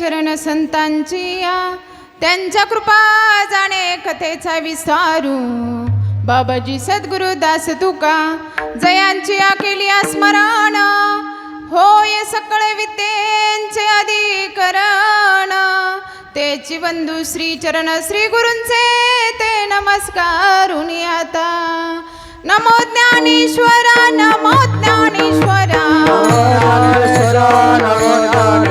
चरण संतांची या. त्यांच्या कृपा जाणे कथेचा विसारू बाबाजी सद्गुरु दास तुका जयांची या केली स्मरण होय सकळ विद्येंचे अधिकरण. ते बंधू श्री चरण श्री गुरूंचे ते नमस्कारुन आता नमो ज्ञानेश्वरा नमो ज्ञानेश्वरा. ज्ञानेश्वरा.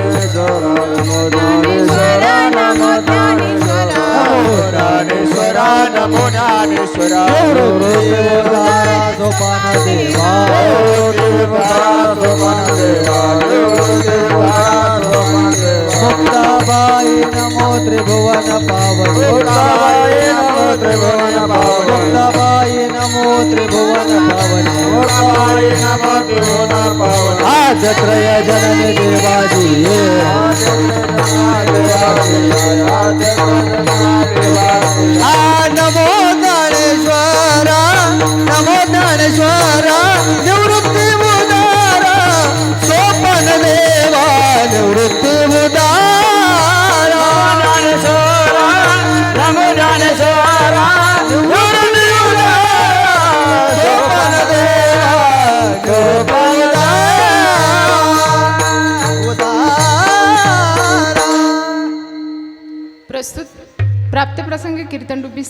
सोपान देवा मुक्ताबाई नमो त्रिभुवन पावन मुक्ताबाई नमो त्रिभुवन पावन मुक्ताबाई नमो त्रिभुवन पावन. आज त्रय जननी देवाजी आ नमो ज्ञानेश्वरा नमो ज्ञानेश्वरा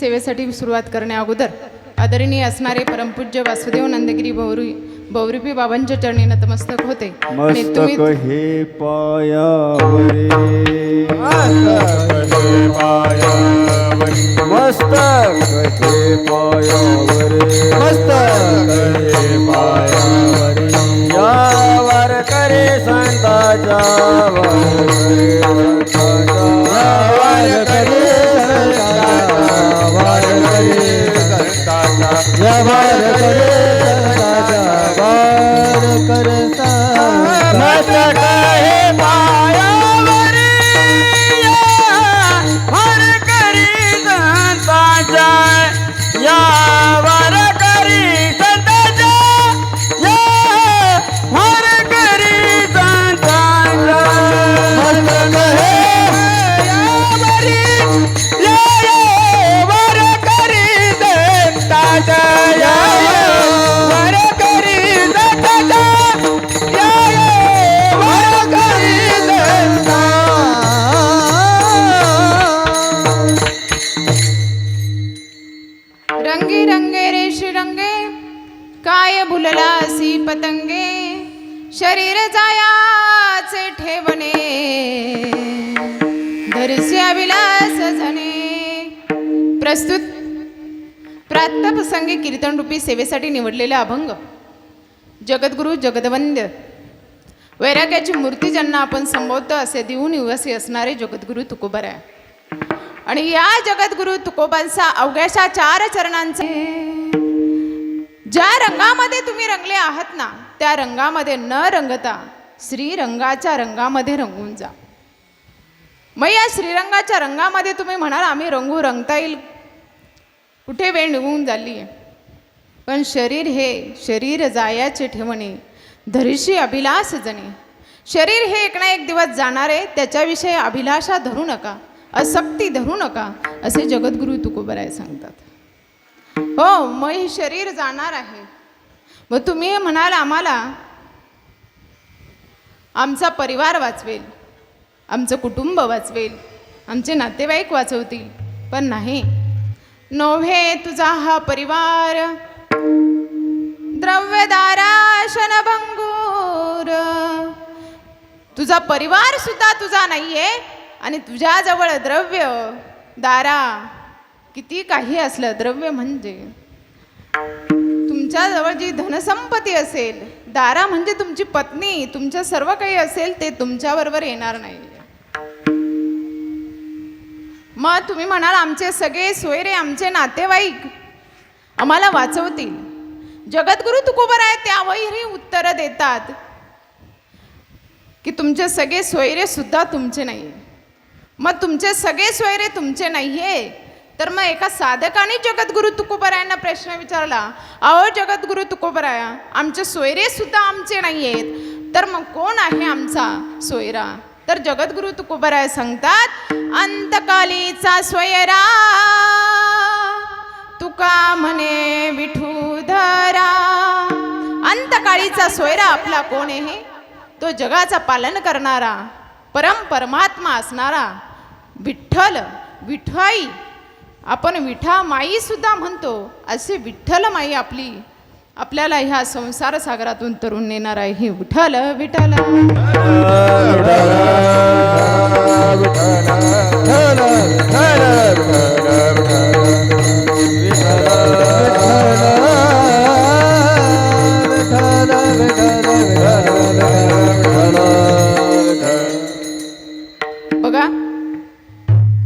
सेवेसाठी सुरुवात करण्या अगोदर आदरणीय असणारे परमपूज्य वासुदेव नंदगिरी बौरी बौरीपी बाबांच्या चरणी नतमस्तक होते. आणि तुम्ही मस्तक हे पायावरे. मस्तक हे पायावरे. रूपी सेवेसाठी निवडलेला अभंग. जगद्गुरु जगदवंद्य वैराग्याची मूर्ती ज्यांना आपण संबोधतो असे देऊ निवासी असणारे जगद्गुरु आहे आणि या जगद्गुरु तुकोबांचा अवघ्याशा चार चरणांचे ज्या रंगामध्ये तुम्ही रंगले आहात ना त्या रंगामध्ये न रंगता श्रीरंगाच्या रंगामध्ये रंगून जा. मग या श्रीरंगाच्या रंगामध्ये तुम्ही म्हणाल आम्ही रंगू रंगता येईल. कुठे वेळ निघून झाली आहे पण शरीर हे शरीर जायाचे ठेवणे धरीशी अभिलाष जणे. शरीर हे एक ना एक दिवस जाणार आहे त्याच्याविषयी अभिलाषा धरू नका असक्ती धरू नका असे जगद्गुरु तुकोबराय सांगतात. हो मग हे शरीर जाणार आहे. मग तुम्ही म्हणाल आम्हाला आमचा परिवार वाचवेल आमचं कुटुंब वाचवेल आमचे नातेवाईक वाचवतील पण नाही. नोव्हे तुझा हा परिवार द्रव्यदाराशन भंगूर. तुझा परिवार सुद्धा तुझा नाहीये आणि तुझ्याजवळ द्रव्य दारा किती काही असलं द्रव्य म्हणजे. तुमच्याजवळ जी धनसंपत्ती असेल दारा म्हणजे तुमची पत्नी तुमचं सर्व काही असेल ते तुमच्याबरोबर येणार नाही. मग तुम्ही म्हणाल आमचे सगळे सोयरे आमचे नातेवाईक आम्हाला वाचवतील. जगद्गुरु तुकोबराय त्यावरही उत्तरं देतात. की तुमचे सगळे सोयरे सुद्धा तुमचे नाही मग तुमचे सगळे सोयरे तुमचे नाही आहे तर मग एका साधकाने जगद्गुरु तुकोबरायांना प्रश्न विचारला अहो जगद्गुरु तुकोबराया आमचे सोयरे सुद्धा आमचे नाही आहेत तर मग कोण आहे आमचा सोयरा? तर जगद्गुरु तुकोबराय सांगतात अंतकालीचा सोयरा. जगाचा सोयरा आपला कोण आहे तो जगाचा पालन करणारा परम परमात्मा असणारा विठ्ठल विठाई आपण विठा माई सुद्धा म्हणतो असे विठ्ठल माई आपली. आपल्याला ह्या संसार सागरातून तरुण नेणार आहे हे विठ्ठल विठ्ठल.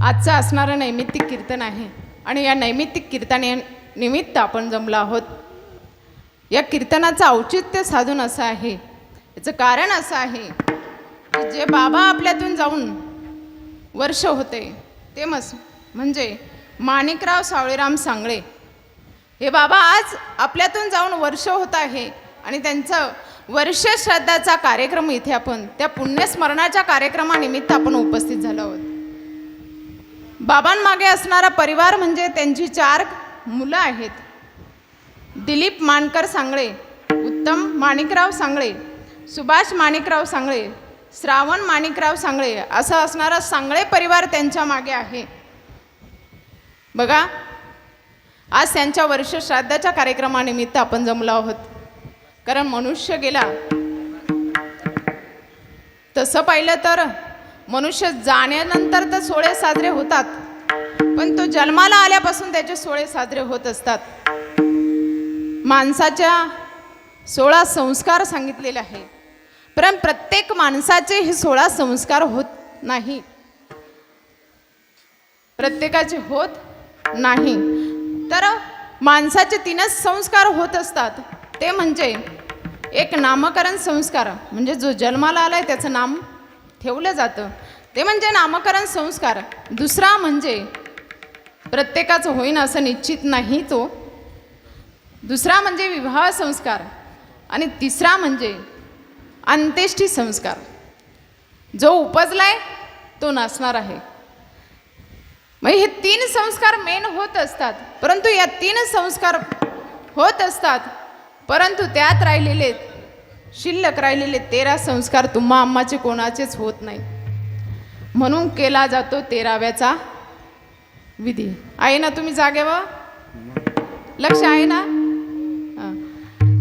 आजचं असणारं नैमित्तिक कीर्तन आहे. आणि या नैमित्तिक कीर्तने निमित्त आपण जमलो आहोत. या कीर्तनाचं औचित्य साधून असं आहे. याचं कारण असं आहे की जे बाबा आपल्यातून जाऊन वर्ष होते ते मस म्हणजे माणिकराव सावळेराम सांगळे. हे बाबा आज आपल्यातून जाऊन वर्ष होत आहे आणि त्यांचं वर्ष श्रद्धाचा कार्यक्रम इथे आपण त्या पुण्यस्मरणाच्या कार्यक्रमानिमित्त आपण उपस्थित झालो आहोत. बाबांमागे असणारा परिवार म्हणजे त्यांची चार मुलं आहेत. दिलीप मानकर सांगळे उत्तम माणिकराव सांगळे सुभाष माणिकराव सांगळे श्रावण माणिकराव सांगळे असं असणारा सांगळे परिवार त्यांच्या मागे आहे. बघा आज त्यांच्या वर्ष श्राद्धाच्या कार्यक्रमानिमित्त आपण जमलो आहोत. कारण मनुष्य गेला. तसं पाहिलं तर मनुष्य जाण्यानंतर तर सोळे साजरे होतात पण तो जन्माला आल्यापासून त्याचे सोळे साजरे होत असतात. माणसाच्या सोळा संस्कार सांगितलेले आहे पण प्रत्येक माणसाचे हे सोळा संस्कार होत नाही. प्रत्येकाचे होत नाही. तर माणसाचे तीनच संस्कार होत असतात ते म्हणजे एक नामकरण संस्कार म्हणजे जो जन्माला आलाय त्याचं नाम ठेवलं जातं. ते म्हणजे नामकरण संस्कार. दुसरा म्हणजे प्रत्येकाचं होईन असं निश्चित नाही तो. दुसरा म्हणजे विवाह संस्कार. आणि तिसरा म्हणजे अंत्येष्टी संस्कार. जो उपजलाय तो नसणार आहे. मग हे तीन संस्कार मेन होत असतात. परंतु या तीन संस्कार होत असतात परंतु त्यात राहिलेले शिल्लक राहिलेले तेरा संस्कार तुम्हा आम्हाचे कोणाचेच होत नाही. म्हणून केला जातो तेराव्याचा विधी. आहे ना तुम्ही जागेवर? लक्ष आहे ना?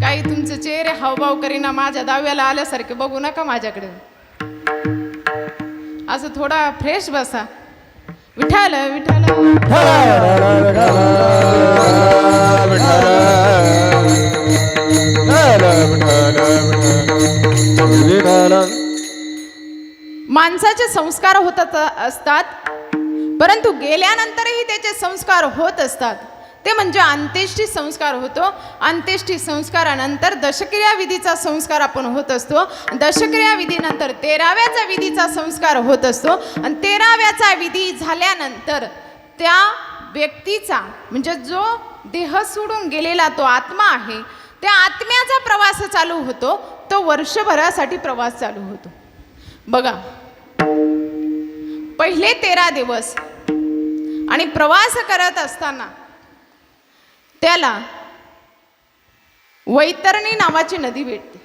काही तुमचे चेहरे हावभाव करीना माझ्या दहाव्याला आल्यासारखे बघू नका माझ्याकडे. असं थोडा फ्रेश बसा. विठाल विठाल माणसाचे संस्कार होत असतात परंतु गेल्यानंतरही त्याचे संस्कार होत असतात. ते म्हणजे अंत्येष्टी संस्कार होतो. अंत्येष्टी संस्कारानंतर दशक्रिया विधीचा संस्कार आपण होत असतो. दशक्रिया विधीनंतर तेराव्याचा विधीचा संस्कार होत असतो. आणि तेराव्याचा विधी झाल्यानंतर त्या व्यक्तीचा म्हणजे जो देह सोडून गेलेला तो आत्मा आहे त्या आत्म्याचा प्रवास चालू होतो तो वर्षभरासाठी प्रवास चालू होतो. बघा पहिले तेरा दिवस आणि प्रवास करत असताना त्याला वैतरणी नावाची नदी भेटते.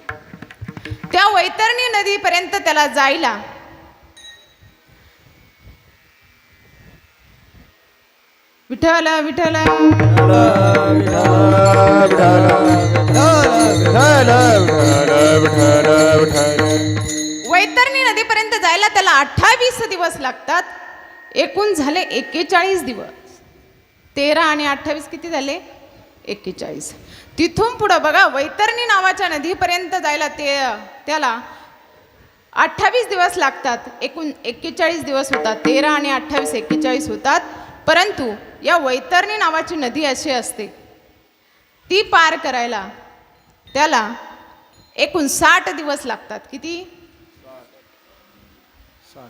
त्या वैतरणी नदीपर्यंत त्याला जायला विठ्ठल विठ्ठल. वैतरणी नदीपर्यंत जायला त्याला अठ्ठावीस दिवस लागतात. एकूण झाले एक्केचाळीस दिवस. तेरा आणि अठ्ठावीस किती झाले? एक्केचाळीस. तिथून पुढं बघा वैतरणी नावाच्या नदीपर्यंत जायला ते त्याला अठ्ठावीस दिवस लागतात. एकूण एक्केचाळीस दिवस होतात. तेरा आणि अठ्ठावीस एक्केचाळीस होतात. परंतु या वैतरणी नावाची नदी अशी असते. ती पार करायला त्याला एकूण साठ दिवस लागतात. किती?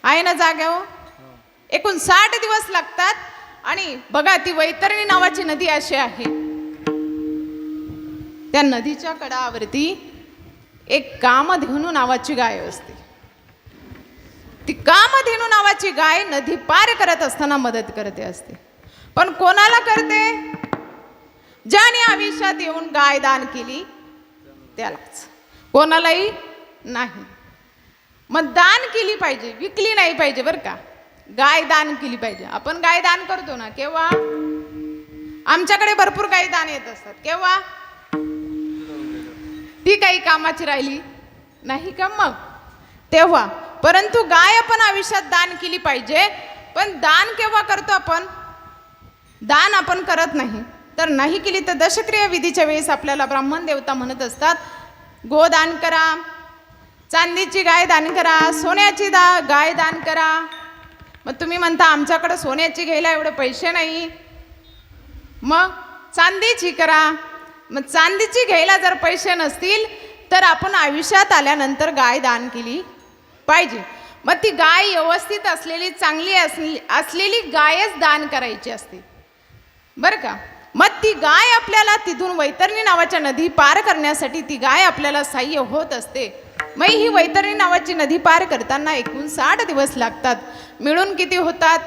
आहे ना जाग्यावर हो? एकूण साठ दिवस लागतात आणि बघा ती वैतरणी नावाची नदी अशी आहे. त्या नदीच्या कडावरती एक कामधेनू नावाची गाय असते. ती कामधेनू नावाची गाय नदी पार करत असताना मदत करते असते. पण कोणाला करते? ज्याने आयुष्यात येऊन गाय दान केली त्यालाच. कोणालाही? नाही. मग दान केली पाहिजे विकली नाही पाहिजे बरं का? गाय दान केली पाहिजे. आपण गाय दान करतो ना केव्हा? आमच्याकडे भरपूर गाय दान येत असतात. केव्हा? ती काही कामाची राहिली नाही का मग? तेव्हा. परंतु गाय आपण आयुष्यात दान केली पाहिजे पण दान केव्हा करतो आपण? दान आपण करत नाही. तर नाही केली तर दशक्रिया विधीच्या वेळेस आपल्याला ब्राह्मण देवता म्हणत असतात गोदान करा. चांदीची गाय दान करा. सोन्याची दा गाय दान करा. मग तुम्ही म्हणता आमच्याकडं सोन्याची घ्यायला एवढे पैसे नाही. मग चांदीची करा. मग चांदीची घ्यायला जर पैसे नसतील तर आपण आयुष्यात आल्यानंतर गाय दान केली पाहिजे. मग ती गाय व्यवस्थित असलेली चांगली असली असलेली गायच दान करायची असते. बरं का? मग ती गाय आपल्याला तिथून वैतरणी नावाच्या नदी पार करण्यासाठी ती गाय आपल्याला सहाय्य होत असते. मग ही वैतरणी नावाची नदी पार करताना एकूण साठ दिवस लागतात. मिळून किती होतात?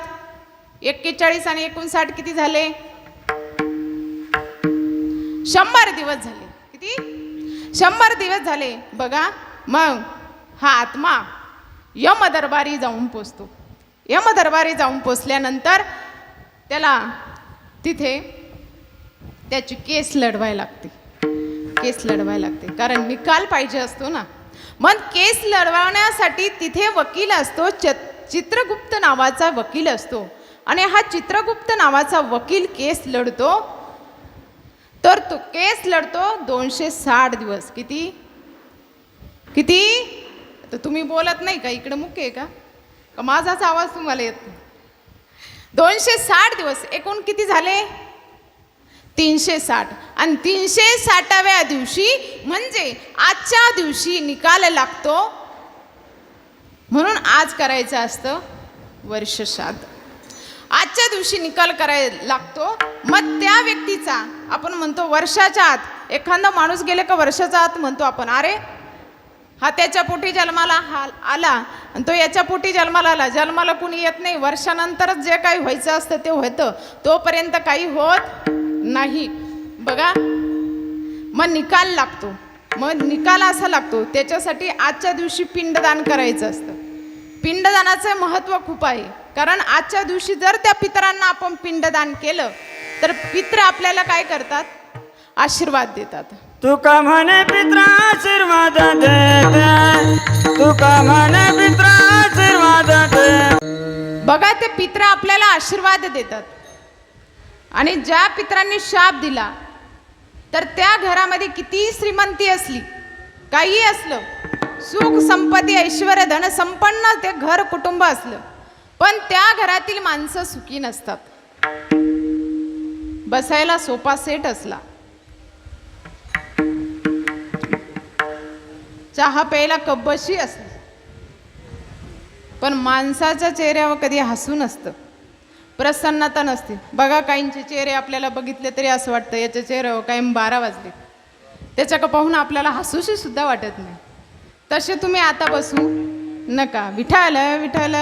एक्केचाळीस आणि एकूण साठ किती झाले? शंभर दिवस झाले. किती? शंभर दिवस झाले. बघा मग हा आत्मा यम दरबारी जाऊन पोचतो. यम दरबारी जाऊन पोचल्यानंतर त्याला तिथे त्याची केस लढवाय लागते. केस लढवायला लागते. कारण निकाल पाहिजे असतो ना. मग केस लढवण्यासाठी तिथे वकील असतो. च चित्रगुप्त नावाचा वकील असतो. आणि हा चित्रगुप्त नावाचा वकील केस लढतो. तर तो केस लढतो दोनशे साठ दिवस. किती? किती? तर तुम्ही बोलत नाही का? इकडं मुख्य आहे का? का माझाच आवाज तुम्हाला येत नाही? दोनशे साठ दिवस. एकूण किती झाले? तीनशे साठ. आणि तीनशे साठाव्या दिवशी म्हणजे आजच्या दिवशी निकाल लागतो. म्हणून आज करायचं असतं वर्षश्राद्ध आजच्या दिवशी निकाल करायला लागतो. मग त्या व्यक्तीचा आपण म्हणतो वर्षाच्या आत. एखादा माणूस गेले का वर्षाच्या आत म्हणतो आपण अरे हा त्याच्या पोटी जन्माला हा आला आणि तो याच्या पोटी जन्माला आला. जन्माला कुणी येत नाही. वर्षानंतरच जे काही व्हायचं असतं ते होतं. तोपर्यंत काही होत नाही. बघा मग निकाल लागतो. मग निकाल असा लागतो त्याच्यासाठी आजच्या दिवशी पिंडदान करायचं असतं. पिंडदानाचं महत्त्व खूप आहे. कारण आजच्या दिवशी जर त्या पितरांना आपण पिंडदान केलं तर पित्र आपल्याला काय करतात? आशीर्वाद देतात. तुका म्हणे पित्रा आशीर्वाद देते तुका म्हणे पित्रा आशीर्वाद बघा ते पित्र आपल्याला आशीर्वाद देतात. आणि ज्या पित्रांनी शाप दिला तर त्या घरामध्ये किती श्रीमंती असली काही असलं सुख संपत्ती ऐश्वर धन संपन्न ते घर कुटुंब असलं पण त्या घरातील माणसं सुखी नसतात. बसायला सोफा सेट असला. चहा प्यायला कब्बशी असली. पण माणसाच्या चेहऱ्यावर कधी हसू नसतं. प्रसन्नता नसते. बघा काहींचे चेहरे आपल्याला बघितले तरी असं वाटतं याच्या चेहऱ्यावर हो, कायम बारा वाजले. त्याच्या का पाहून आपल्याला हसूशी सुद्धा वाटत नाही. तसे तुम्ही आता बसू नका. विठाल विठाल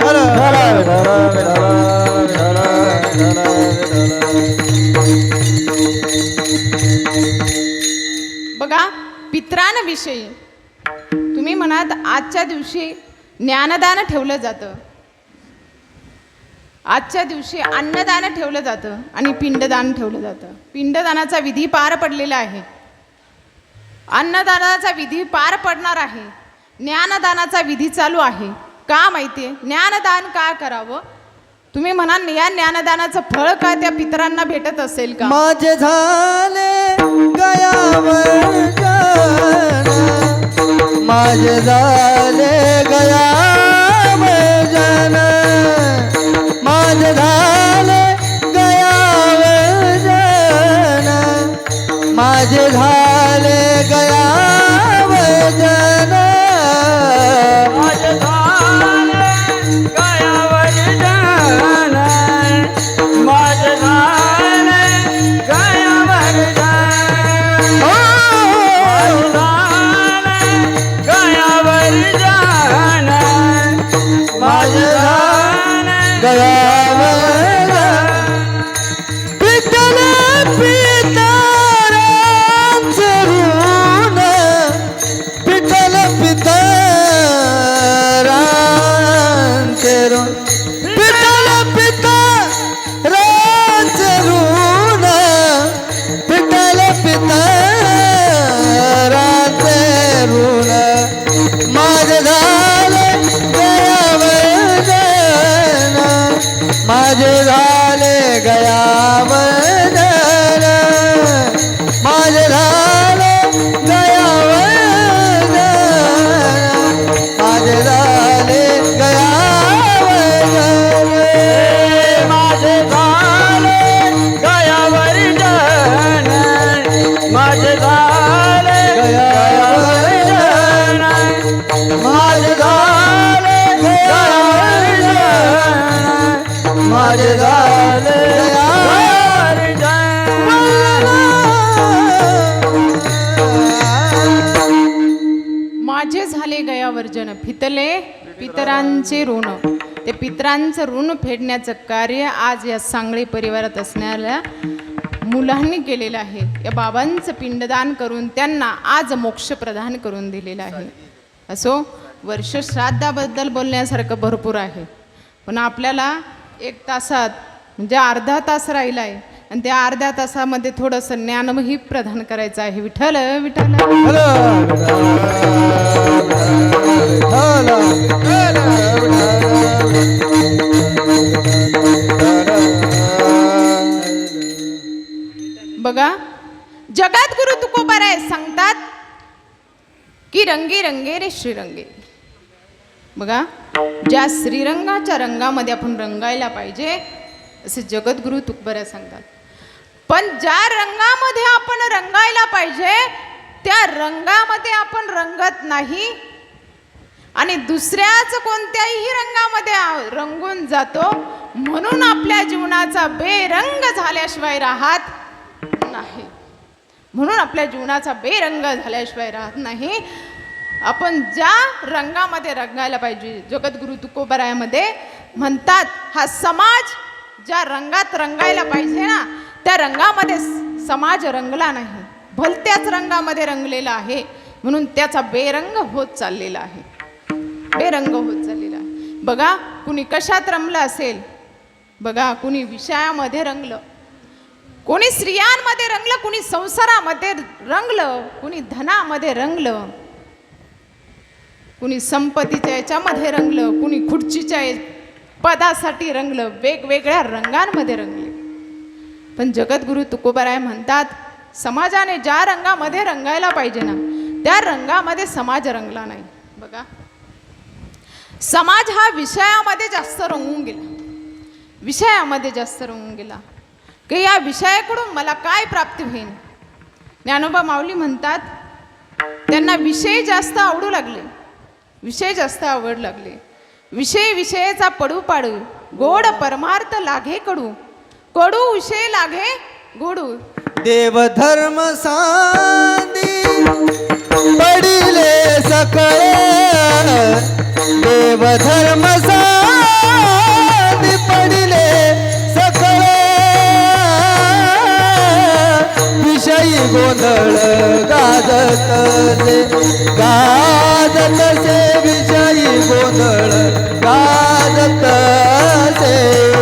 बघा पित्रांविषयी तुम्ही म्हणात आजच्या दिवशी ज्ञानदान ठेवलं जातं. आजच्या दिवशी अन्नदान ठेवलं जातं आणि पिंडदान ठेवलं जातं. पिंडदानाचा विधी पार पडलेला आहे. अन्नदानाचा विधी पार पडणार आहे. ज्ञानदानाचा विधी चालू आहे. का माहिती आहे? ज्ञानदान का करावं? तुम्ही म्हणाल या ज्ञानदानाचं फळ का त्या पितरांना भेटत असेल का? माझे झाले माझे झाले गया झाले गया पितरांचे ऋण. ते पितरांचं ऋण फेडण्याचं कार्य आज या सांगळे परिवारात असणाऱ्या मुलांनी केलेलं आहे. या बाबांचं पिंडदान करून त्यांना आज मोक्ष प्रदान करून दिलेलं आहे. असो वर्ष श्राद्धाबद्दल बोलण्यासारखं भरपूर आहे. पण आपल्याला एक तासात म्हणजे अर्धा तास राहिला आहे आणि त्या अर्ध्या तासामध्ये थोडंसं ज्ञानही प्रदान करायचं आहे. विठ्ठल. विठ्ठल! बघा जगात गुरु तुकोबाराय सांगतात की रंगे रंगे रे श्रीरंगे बघा ज्या श्रीरंगाच्या रंगामध्ये आपण रंगायला पाहिजे असे जगद्गुरु तुकोबाराय सांगतात. पण ज्या रंगामध्ये आपण रंगायला पाहिजे त्या रंगामध्ये आपण रंगत नाही. आणि दुसऱ्याच कोणत्याही रंगामध्ये रंगून जातो म्हणून आपल्या जीवनाचा बेरंग झाल्याशिवाय राहत आहे. म्हणून आपल्या जीवनाचा बेरंग झाल्याशिवाय राहत नाही. आपण ज्या रंगामध्ये रंगायला पाहिजे जगद्गुरु तुकोबरायामध्ये म्हणतात हा समाज ज्या रंगात रंगायला पाहिजे ना त्या रंगामध्ये समाज रंगला नाही. भलत्याच रंगामध्ये रंगलेला आहे. म्हणून त्याचा बेरंग होत चाललेला आहे. बेरंग होत चाललेला आहे. बघा कुणी कशात रमलं असेल? बघा कुणी विषयामध्ये रंगलं. कोणी स्त्रियांमध्ये रंगलं कुणी संसारामध्ये रंगलं कुणी धनामध्ये रंगलं कुणी संपत्तीच्या याच्यामध्ये रंगलं कुणी खुर्चीच्या पदासाठी रंगलं वेगवेगळ्या रंगांमध्ये रंगले. पण जगद्गुरु तुकोबाराय म्हणतात समाजाने ज्या रंगामध्ये रंगायला पाहिजे ना त्या रंगामध्ये समाज रंगला नाही. बघा. समाज हा विषयामध्ये जास्त रंगून गेला. विषयामध्ये जास्त रंगून गेला. की या विषयाकडून मला काय प्राप्ती होईल? ज्ञानोबा माऊली म्हणतात त्यांना विषय जास्त आवडू लागले. विषय जास्त आवड लागले. विषय विषयाचा पडू पाडू गोड परमार्थ लागे कडू. कडू विषय लागे गोडू. देव धर्म पडिले सकळे. देव धर्म गोंधळ गाजत गाजत से विषयी गोंधळ गाजत से